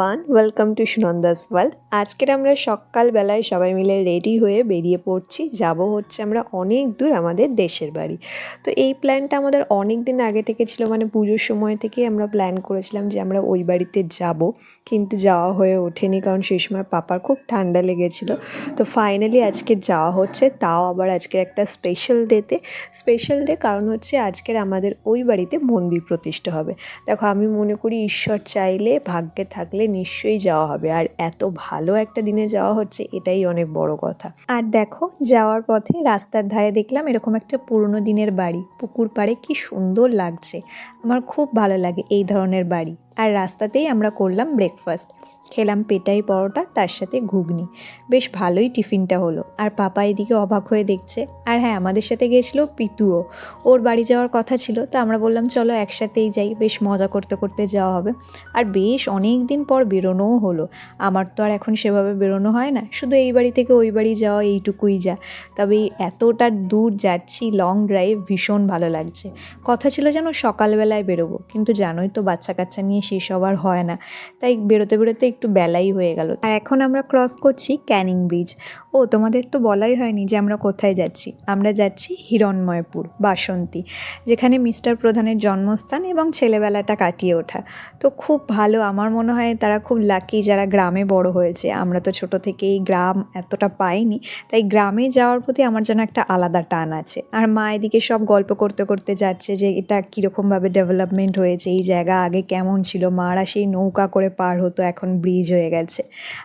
Everyone welcome to Sunanda's world আজকের আমরা সকালবেলায় সবাই মিলে রেডি হয়ে বেরিয়ে পড়ছি। যাব হচ্ছে আমরা অনেক দূর আমাদের দেশের বাড়ি। তো এই প্ল্যানটা আমাদের অনেক দিন আগে থেকে ছিল মানে পুজোর সময় থেকেই আমরা প্ল্যান করেছিলাম যে আমরা ওই বাড়িতে যাব। কিন্তু যাওয়া হয়ে ওঠেনি, কারণ সেই সময় পাপার খুব ঠান্ডা লেগেছিলো। তো ফাইনালি আজকে যাওয়া হচ্ছে, তাও আবার আজকের একটা স্পেশাল ডেতে স্পেশাল ডে কারণ হচ্ছে আজকের আমাদের ওই বাড়িতে মন্দির প্রতিষ্ঠা হবে। দেখো, আমি মনে করি ঈশ্বর চাইলে ভাগ্যে থাকলে নিশ্চয়ই যাওয়া হবে। আর এত ভালো একটা দিনে যাওয়া হচ্ছে, এটাই অনেক বড় কথা। আর দেখো, যাওয়ার পথে রাস্তার ধারে দেখলাম এরকম একটা পুরনো দিনের বাড়ি। পুকুর পাড়ে কি সুন্দর লাগছে। আমার খুব ভালো লাগে এই ধরনের বাড়ি। আর রাস্তাতেই আমরা করলাম ব্রেকফাস্ট খেলাম পেটাই পরোটা, তার সাথে ঘুগনি। বেশ ভালোই টিফিনটা হলো। আর পাপা এদিকে অবাক হয়ে দেখছে, আর হ্যাঁ আমাদের সাথে গেছিল পিতুও। ওর বাড়ি যাওয়ার কথা ছিল, তো আমরা বললাম, চলো একসাথেই যাই, বেশ মজা করতে করতে যাওয়া হবে। আর বেশ অনেক দিন পর বেরোনোও হলো। আমার তো আর এখন সেভাবে বেরোনো হয় না, শুধু এই বাড়ি থেকে ওই বাড়ি যাওয়া, এইটুকুই যা। তবে এতটা দূর যাচ্ছি লং ড্রাইভ ভীষণ ভালো লাগছে। কথা ছিল যেন সকালবেলায় বেরোবো, কিন্তু জানোই তো বাচ্চা কাচ্চা নিয়ে শেষ হবার হয় না। তাই বেরোতে বেরোতে একটু বেলাই হয়ে গেল। আর এখন আমরা ক্রস করছি ক্যানিং ব্রিজ। ও, তোমাদের তো বলাই হয়নি যে আমরা কোথায় যাচ্ছি। আমরা যাচ্ছি হিরণময়পুর, বাসন্তী, যেখানে মিস্টার প্রধানের জন্মস্থান এবং ছেলেবেলাটা কাটিয়ে ওঠা। তো খুব ভালো, আমার মনে হয় তারা খুব লাকি যারা গ্রামে বড় হয়েছে। আমরা তো ছোট থেকেই গ্রাম এতটা পাইনি, তাই গ্রামে যাওয়ার প্রতি আমার যেন একটা আলাদা টান আছে। আর মা এদিকে সব গল্প করতে করতে যাচ্ছে যে এটা কীরকমভাবে ডেভেলপমেন্ট হয়েছে, এই জায়গা আগে কেমন ছিল? মারা সেই নৌকা করে পার হতো, এখন ব্রিজ হয়ে গেছে।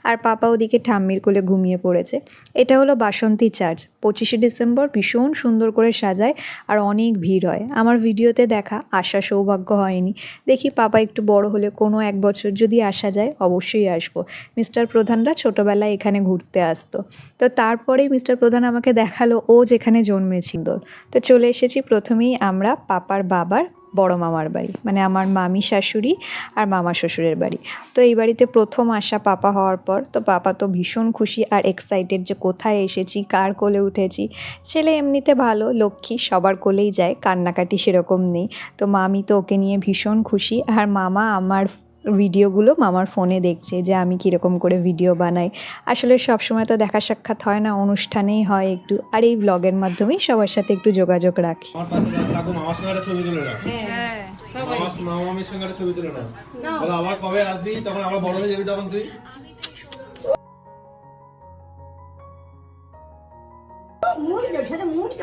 আর পাপা ওদিকে ঠাম্মির কোলে ঘুমিয়ে পড়েছে। এটা হলো বাসন্তী চার্চ। পঁচিশে ডিসেম্বর ভীষণ সুন্দর করে সাজায় আর অনেক ভিড় হয়। আমার ভিডিওতে দেখা আসা সৌভাগ্য হয়নি। দেখি পাপা একটু বড় হলে কোনো এক বছর যদি আসা যায়, অবশ্যই আসব। মিস্টার প্রধানরা ছোটোবেলায় এখানে ঘুরতে আসতো। তো তারপরেই মিস্টার প্রধান আমাকে দেখাল, ও যেখানে জন্মেছিল। তো চলে এসেছি প্রথমেই আমরা পাপার বাবার বড় মামার বাড়ি মানে আমার মামি শাশুড়ি আর মামা শ্বশুরের বাড়ি। তো এই বাড়িতে প্রথম আসা পাপা হওয়ার পর, তো পাপা তো ভীষণ খুশি আর এক্সাইটেড যে কোথায় এসেছি, কার কোলে উঠেছি। ছেলে এমনিতে ভালো, লক্ষ্মী সবার কোলেই যায়, কান্নাকাটি সেরকম নেই। তো মামি তো ওকে নিয়ে ভীষণ খুশি আর মামা আমার ভিডিওগুলো মামার ফোনে দেখছে যে আমি কীরকম করে ভিডিও বানাই। আসলে সব সময় তো দেখা সাক্ষাৎ হয় না অনুষ্ঠানেই হয় একটু। আর এই ব্লগের মাধ্যমেই সবার সাথে একটু যোগাযোগ রাখি। ছবি তুলে নাও। হ্যাঁ। বলো আবার কবে আসবি? তখন আবার বড় হয়ে যাবি তখন তুই?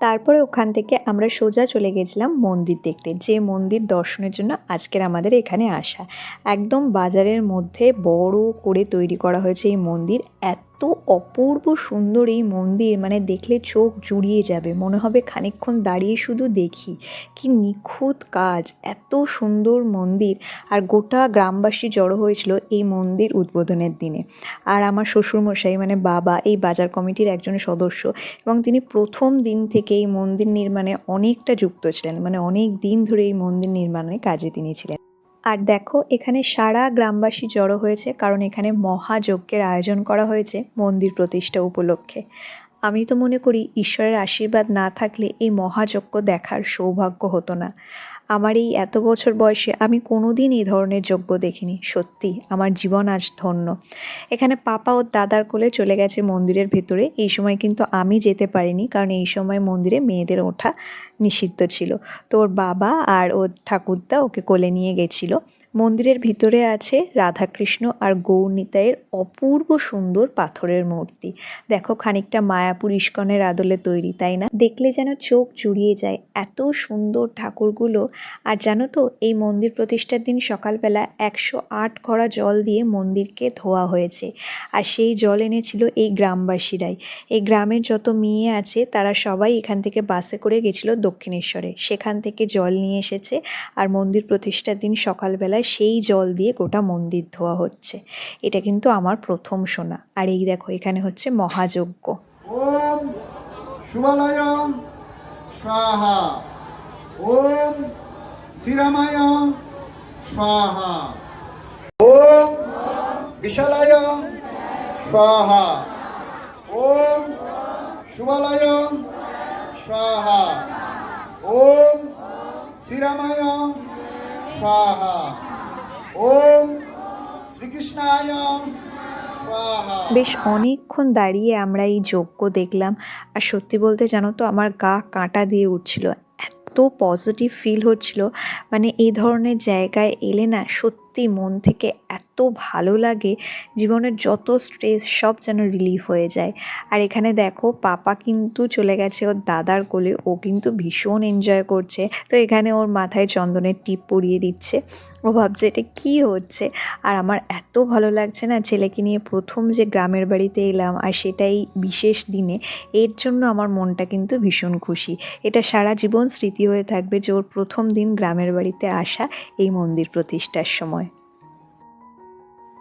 তারপরে ওখান থেকে আমরা সোজা চলে গেছিলাম মন্দির দেখতে, যে মন্দির দর্শনের জন্য আজকের আমাদের এখানে আসা। একদম বাজারের মধ্যে বড় করে তৈরি করা হয়েছে এই মন্দির, এত অপূর্ব সুন্দর এই মন্দির মানে দেখলে চোখ জুড়িয়ে যাবে, মনে হবে খানিকক্ষণ দাঁড়িয়ে শুধু দেখি। কি নিখুঁত কাজ, এত সুন্দর মন্দির। আর গোটা গ্রামবাসী জড়ো হয়েছিল এই মন্দির উদ্বোধনের দিনে। আর আমার শ্বশুরমশাই মানে বাবা, এই বাজার কমিটির একজন সদস্য এবং তিনি প্রথম দিন থেকে এই মন্দির নির্মাণে অনেকটা যুক্ত ছিলেন মানে অনেক দিন ধরে এই মন্দির নির্মাণে কাজে তিনি ছিলেন। আর দেখো, এখানে সারা গ্রামবাসী জড়ো হয়েছে কারণ এখানে মহাযজ্ঞের আয়োজন করা হয়েছে মন্দির প্রতিষ্ঠা উপলক্ষে। আমি তো মনে করি, ঈশ্বরের আশীর্বাদ না থাকলে এই মহাযজ্ঞ দেখার সৌভাগ্য হতো না। আমার এই এত বছর বয়সে আমি কোনো দিন এই ধরনের যোগ্য দেখিনি। সত্যি, আমার জীবন আজ ধন্য। এখানে পাপা ও দাদার কোলে চলে গেছে মন্দিরের ভেতরে। এই সময় কিন্তু আমি যেতে পারিনি, কারণ এই সময় মন্দিরে মেয়েদের ওঠা নিষিদ্ধ ছিল। তোর বাবা আর ওর ঠাকুরদা ওকে কোলে নিয়ে গেছিল। মন্দিরের ভিতরে আছে রাধাকৃষ্ণ আর গৌরনিতাইয়ের অপূর্ব সুন্দর পাথরের মূর্তি। দেখো খানিকটা মায়াপুর ইস্কনের আদলে তৈরি, তাই না? দেখলে যেন চোখ জুড়িয়ে যায় এত সুন্দর ঠাকুরগুলো। আর জানো তো, এই মন্দির প্রতিষ্ঠার দিন সকালবেলা একশো আট কড়া জল দিয়ে মন্দিরকে ধোয়া হয়েছে। আর সেই জল এনেছিল এই গ্রামবাসীরাই। এই গ্রামের যত মেয়ে আছে, তারা সবাই এখান থেকে বাসে করে গেছিল দক্ষিণেশ্বরে। সেখান থেকে জল নিয়ে এসেছে। আর মন্দির প্রতিষ্ঠার দিন সকালবেলায় সেই জল দিয়ে গোটা মন্দির ধোয়া হচ্ছে। এটা কিন্তু আমার প্রথম শোনা। আর এই দেখো, এখানে হচ্ছে মহাযজ্ঞ। ওম শুভালয় স্বাহা। ওম শ্রীরামায় স্বাহা। ওম বিশালায় স্বাহা। ওম শুভালয় স্বাহা। ওম শ্রীরামায় স্বাহা। বেশ অনেকক্ষণ দাঁড়িয়ে আমরা এই যজ্ঞ দেখলাম। আর সত্যি বলতে জানো তো, আমার গা কাঁটা দিয়ে উঠছিল। এত পজিটিভ ফিল হচ্ছিল। মানে এই ধরনের জায়গায় এলে না সত্যি মন থেকে এত ভালো লাগে, জীবনের যত স্ট্রেস সব যেন রিলিফ হয়ে যায়। আর এখানে দেখো, পাপা কিন্তু চলে গেছে ওর দাদার কোলে, ও কিন্তু ভীষণ এনজয় করছে। তো এখানে ওর মাথায় চন্দনের টিপ পরিয়ে দিচ্ছে। ও ভাবছে এটা কী হচ্ছে? আর আমার এত ভালো লাগছে না ছেলেকে নিয়ে প্রথম যে গ্রামের বাড়িতে এলাম আর সেটাই বিশেষ দিনে, এর জন্য আমার মনটা কিন্তু ভীষণ খুশি। এটা সারা জীবন স্মৃতি হয়ে থাকবে যে ওর প্রথম দিন গ্রামের বাড়িতে আসা এই মন্দির প্রতিষ্ঠার সময়।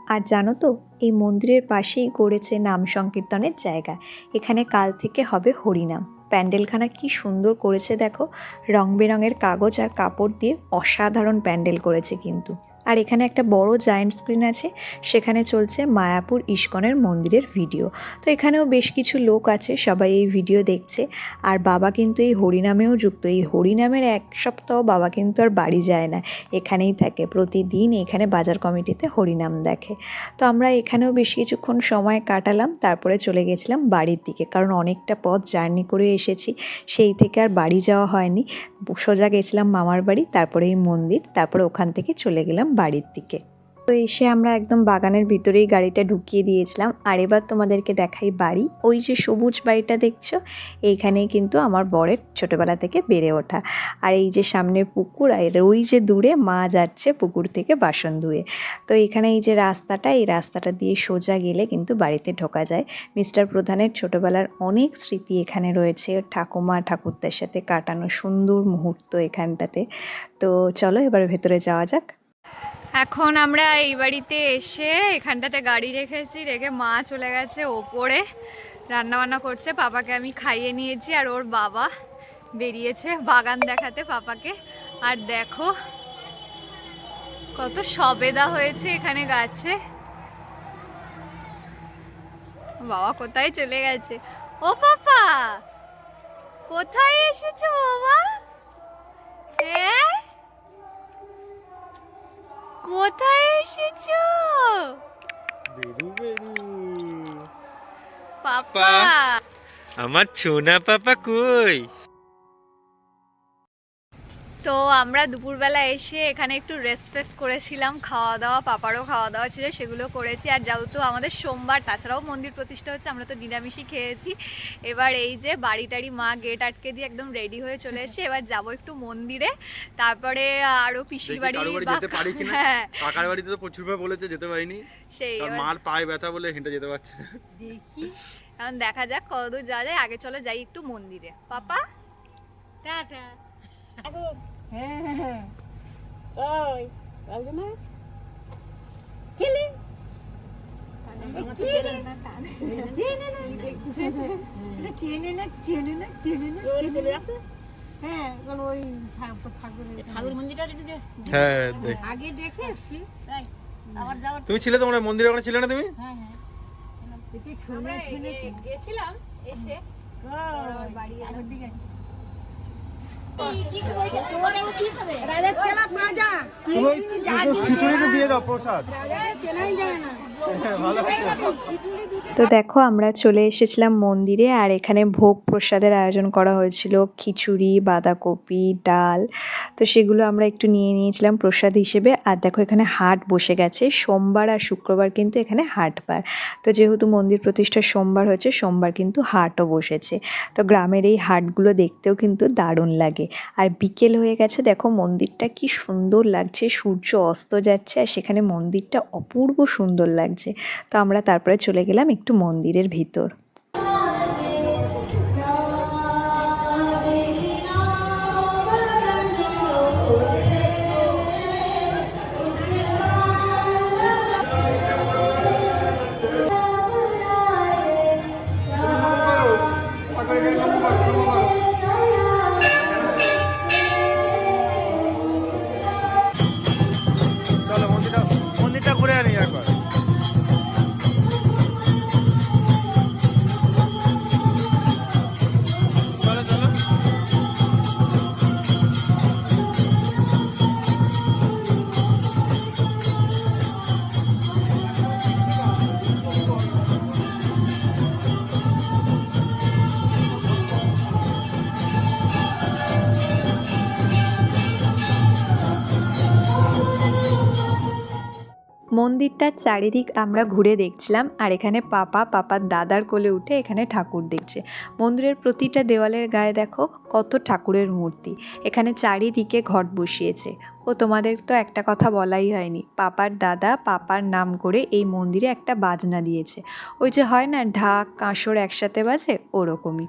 আর জানো তো, এই মন্দিরের পাশেই গড়েছে নাম সংকীর্তনের জায়গা। এখানে কাল থেকে হবে হরিনাম। প্যান্ডেলখানা কি সুন্দর করেছে দেখো। রং বেরঙের কাগজ আর কাপড় দিয়ে অসাধারণ প্যান্ডেল করেছে কিন্তু। আর এখানে একটা বড় জায়েন্ট স্ক্রিন আছে, সেখানে চলছে মায়াপুর ইস্কনের মন্দিরের ভিডিও তো এখানেও বেশ কিছু লোক আছে, সবাই এই ভিডিও দেখছে। আর বাবা কিন্তু এই হরিনামেও যুক্ত। এই হরিনামের এক সপ্তাহ বাবা কিন্তু আর বাড়ি যায় না, এখানেই থাকে। প্রতিদিন এখানে বাজার কমিটিতে হরিনাম দেখে। তো আমরা এখানেও বেশ কিছুক্ষণ সময় কাটালাম, তারপরে চলে গেছিলাম বাড়ির দিকে। কারণ অনেকটা পথ জার্নি করে এসেছি, সেই থেকে আর বাড়ি যাওয়া হয়নি। সোজা গেছিলাম মামার বাড়ি, তারপরে এই মন্দির, তারপরে ওখান থেকে চলে গেলাম বাড়ির দিকে। তো এসে আমরা একদম বাগানের ভিতরেই গাড়িটা ঢুকিয়ে দিয়েছিলাম। আর এবার তোমাদেরকে দেখাই বাড়ি। ওই যে সবুজ বাড়িটা দেখছ? এইখানেই কিন্তু আমার বরের ছোটবেলা থেকে বেড়ে ওঠা। আর এই যে সামনে পুকুর, আর ওই যে দূরে মা যাচ্ছে পুকুর থেকে বাসন ধুয়ে। তো এখানে এই যে রাস্তাটা, এই রাস্তাটা দিয়ে সোজা গেলে কিন্তু বাড়িতে ঢোকা যায়। মিস্টার প্রধানের ছোটবেলার অনেক স্মৃতি এখানে রয়েছে। ঠাকুমা ঠাকুরদার সাথে কাটানো সুন্দর মুহূর্ত এখানটাতে। তো চলো এবার ভেতরে যাওয়া যাক। এখন আমরা এই বাড়িতে এসে এখানটাতে গাড়ি রেখেছি, রেখে মা চলে গেছে ওপরে। রান্না বান্না করছে, পাপাকে আমি খাইয়ে নিয়েছি আর ওর বাবা বেরিয়েছে বাগান দেখাতে পাপাকে। আর দেখো কত সবেদা হয়েছে এখানে গাছে। বাবা কোথায় চলে গেছে? ও পাপা, কোথায় এসেছ? বেরু বেরু পাপা আমার সোনা পাপা কই তো আমরা দুপুরবেলা এসে এখানে একটু রেস্ট ফেস্ট করেছিলাম খাওয়া দাওয়া পাপারও খাওয়া দাওয়া ছিল সেগুলো করেছি। আর যেহেতু আমাদের সোমবার তাছাড়াও মন্দির প্রতিষ্ঠা হচ্ছে আমরা তো নিরামিষই খেয়েছি। এবার এই যে বাড়ি টাড়ি মা গেট আটকে দিয়ে একদম রেডি হয়ে চলে এসেছে। এবার যাব একটু মন্দিরে। তারপরে আরও পিসির বাড়ি কারও যেতে পারি হ্যাঁ। কাকার বাড়িতে তো প্রচুর বলেছে যেতে পারিনি। সেই এবার মার পায়ে ব্যথা বলে হেঁটে যেতে পারছে দেখি। এখন দেখা যাক কতদূর যাওয়া যায়। আগে চলো যাই একটু মন্দিরে। পাপা? টাটা। হ্যাঁ হ্যাঁ হ্যাঁ ওই না। হ্যাঁ হ্যাঁ তুমি ছিলে তোমার মনে মন্দিরে ওখানে ছিলে না তুমি? হ্যাঁ হ্যাঁ। গেছিলাম এসে। বাড়ি দিকে। খিচুড়িটা দিয়ে দাও প্রসাদ। চেনাই যায় না। তো দেখো আমরা চলে এসেছিলাম মন্দিরে আর এখানে ভোগ প্রসাদের আয়োজন করা হয়েছিল খিচুড়ি বাঁধাকপি ডাল। তো সেগুলো আমরা একটু নিয়ে নিয়েছিলাম প্রসাদ হিসেবে। আর দেখো এখানে হাট বসে গেছে সোমবার আর শুক্রবার কিন্তু এখানে হাটবার তো যেহেতু মন্দির প্রতিষ্ঠা সোমবার হয়েছে সোমবার কিন্তু হাটও বসেছে। তো গ্রামের এই হাটগুলো দেখতেও কিন্তু দারুণ লাগে। আর বিকেল হয়ে গেছে, দেখো মন্দিরটা কি সুন্দর লাগছে, সূর্য অস্ত যাচ্ছে আর সেখানে মন্দিরটা অপূর্ব সুন্দর লাগছে। তো আমরা তারপরে চলে গেলাম একটু মন্দিরের ভিতর। মন্দিরটার চারিদিক আমরা ঘুরে দেখছিলাম আর এখানে পাপা, পাপার দাদার কোলে উঠে এখানে ঠাকুর দেখছে। মন্দিরের প্রতিটা দেওয়ালের গায়ে দেখো কত ঠাকুরের মূর্তি। এখানে চারিদিকে ঘট বসিয়েছে। ও তোমাদের তো একটা কথা বলাই হয়নি পাপার দাদা পাপার নাম করে এই মন্দিরে একটা বাজনা দিয়েছে ওই যে হয় না ঢাক কাঁসর একসাথে বাজে ওরকমই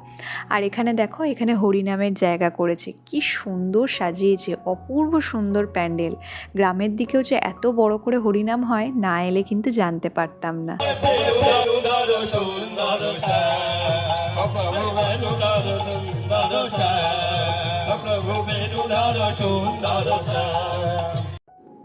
আর এখানে দেখো এখানে হরিনামের জায়গা করেছে কি সুন্দর সাজিয়েছে অপূর্ব সুন্দর প্যান্ডেল গ্রামের দিকেও যে এত বড় করে হরিনাম হয় না এলে কিন্তু জানতে পারতাম না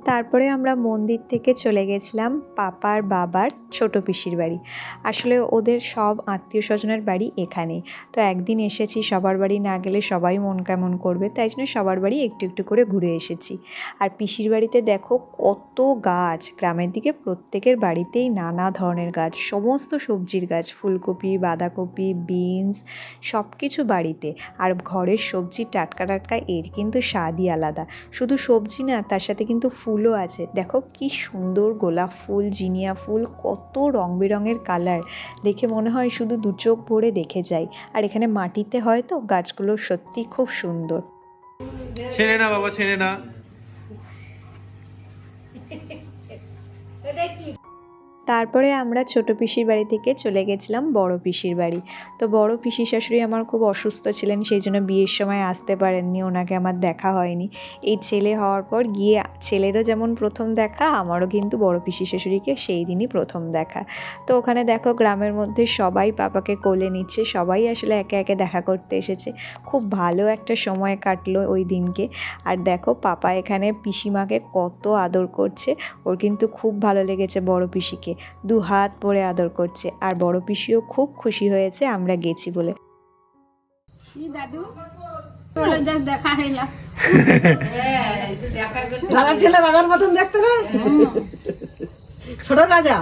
তারপরে আমরা মন্দির থেকে চলে গেছিলাম পাপার বাবার ছোট পিসির বাড়ি। আসলে ওদের সব আত্মীয় স্বজনের বাড়ি এখানেই। তো একদিন এসেছি, সবার বাড়ি না গেলে সবাই মন কেমন করবে, তাই জন্য সবার বাড়ি একটু একটু করে ঘুরে এসেছি। আর পিসির বাড়িতে দেখো কত গাছ, গ্রামের দিকে প্রত্যেকের বাড়িতেই নানা ধরনের গাছ, সমস্ত সবজির গাছ, ফুলকপি, বাঁধাকপি, বিনস সব কিছু বাড়িতে। আর ঘরের সবজি টাটকা টাটকা এর কিন্তু স্বাদই আলাদা। শুধু সবজি না, তার সাথে কিন্তু ফুলও আছে। দেখো কি সুন্দর গোলাপ ফুল জিনিয়া ফুল কত রং বেরঙের কালার। দেখে মনে হয় শুধু দু চোখ ভরে দেখে যাই। আর এখানে মাটিতে হয় তো গাছগুলো সত্যি খুব সুন্দর। ছেড়ে না বাবা ছেড়ে না। তারপরে আমরা ছোট পিসির বাড়ি থেকে চলে গেছিলাম বড় পিসির বাড়ি। তো বড় পিসি শাশুড়ি আমার খুব অসুস্থ ছিলেন, সেই জন্য বিয়ের সময় আসতে পারেননি, ওনাকে আমার দেখা হয়নি। এই ছেলে হওয়ার পর গিয়ে ছেলেরও যেমন প্রথম দেখা, আমারও কিন্তু বড় পিসি শাশুড়িকে সেই দিনই প্রথম দেখা। তো ওখানে দেখো গ্রামের মধ্যে সবাই পাপাকে কোলে নিচ্ছে, সবাই আসলে একে একে দেখা করতে এসেছে। খুব ভালো একটা সময় কাটলো ওই দিনকে। আর দেখো পাপা এখানে পিসিমাকে কত আদর করছে, ওর কিন্তু খুব ভালো লেগেছে বড় পিসিকে। দু হাত পরে আদর করছে। আর বড় পিসিও খুব খুশি হয়েছে আমরা গেছি বলে। দাদু? দেখা হইলা ছেলে মতন দেখতে ছোট রাজা?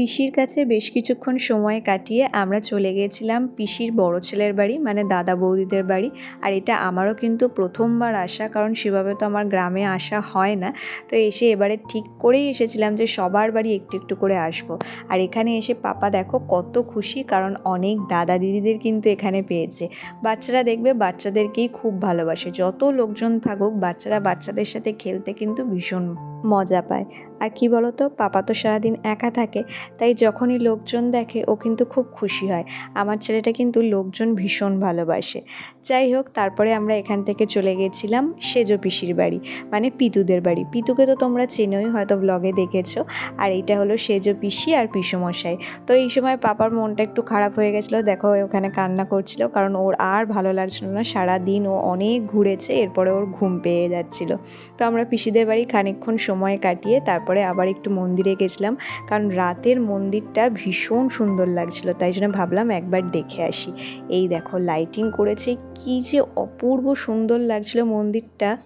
পিসির কাছে বেশ কিছুক্ষণ সময় কাটিয়ে আমরা চলে গিয়েছিলাম পিসির বড় ছেলের বাড়ি মানে দাদা বৌদিদের বাড়ি। আর এটা আমারও কিন্তু প্রথমবার আসা, কারণ সেভাবে তো আমার গ্রামে আসা হয় না। তো এসে এবারে ঠিক করেই এসেছিলাম যে সবার বাড়ি একটু একটু করে আসব। আর এখানে এসে পাপা দেখো কত খুশি, কারণ অনেক দাদা দিদিদের কিন্তু এখানে পেয়েছে। বাচ্চারা দেখবে বাচ্চাদেরকেই খুব ভালোবাসে। যত লোকজন থাকুক, বাচ্চারা বাচ্চাদের সাথে খেলতে কিন্তু ভীষণ মজা পায়। আর কি বলতো, পাপা তো সারাদিন একা থাকে, তাই যখনই লোকজন দেখে ও কিন্তু খুব খুশি হয়। আমার ছেলেটা কিন্তু লোকজন ভীষণ ভালোবাসে। যাই হোক, তারপরে আমরা এখান থেকে চলে গেছিলাম সেজো পিসির বাড়ি মানে পিতুদের বাড়ি। পিতুকে তো তোমরা চেনোই, হয়তো ব্লগে দেখেছ। আর এইটা হলো সেজো পিসি আর পিসমশাই। তো এই সময় পাপার মনটা একটু খারাপ হয়ে গেছিল, দেখো ওখানে কান্না করছিল, কারণ ওর আর ভালো লাগছিল না। সারা দিন ও অনেক ঘুরেছে, এরপরে ওর ঘুম পেয়ে যাচ্ছিল। তো আমরা পিসিদের বাড়ি খানিকক্ষণ সময় কাটিয়ে তারপরে আবার একটু মন্দিরে গেছিলাম। কারণ রাতের মন্দিরটা ভীষণ সুন্দর লাগছিল, তাই জন্য ভাবলাম একবার দেখে আসি। এই দেখো লাইটিং করেছে, কি যে অপূর্ব সুন্দর লাগছিল মন্দিরটা।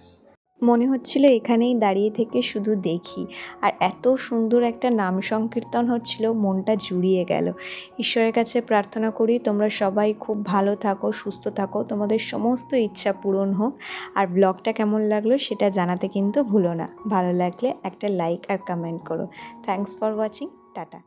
মনে হচ্ছিল এখানেই দাঁড়িয়ে থেকে শুধু দেখি। আর এত সুন্দর একটা নাম সংকীর্তন হচ্ছিল, মনটা জুড়িয়ে গেল। ঈশ্বরের কাছে প্রার্থনা করি, তোমরা সবাই খুব ভালো থাকো, সুস্থ থাকো, তোমাদের সমস্ত ইচ্ছা পূরণ হোক। আর ব্লগটা কেমন লাগল সেটা জানাতে কিন্তু ভুলো না। ভালো লাগলে একটা লাইক আর কমেন্ট করো। Thanks for watching tata.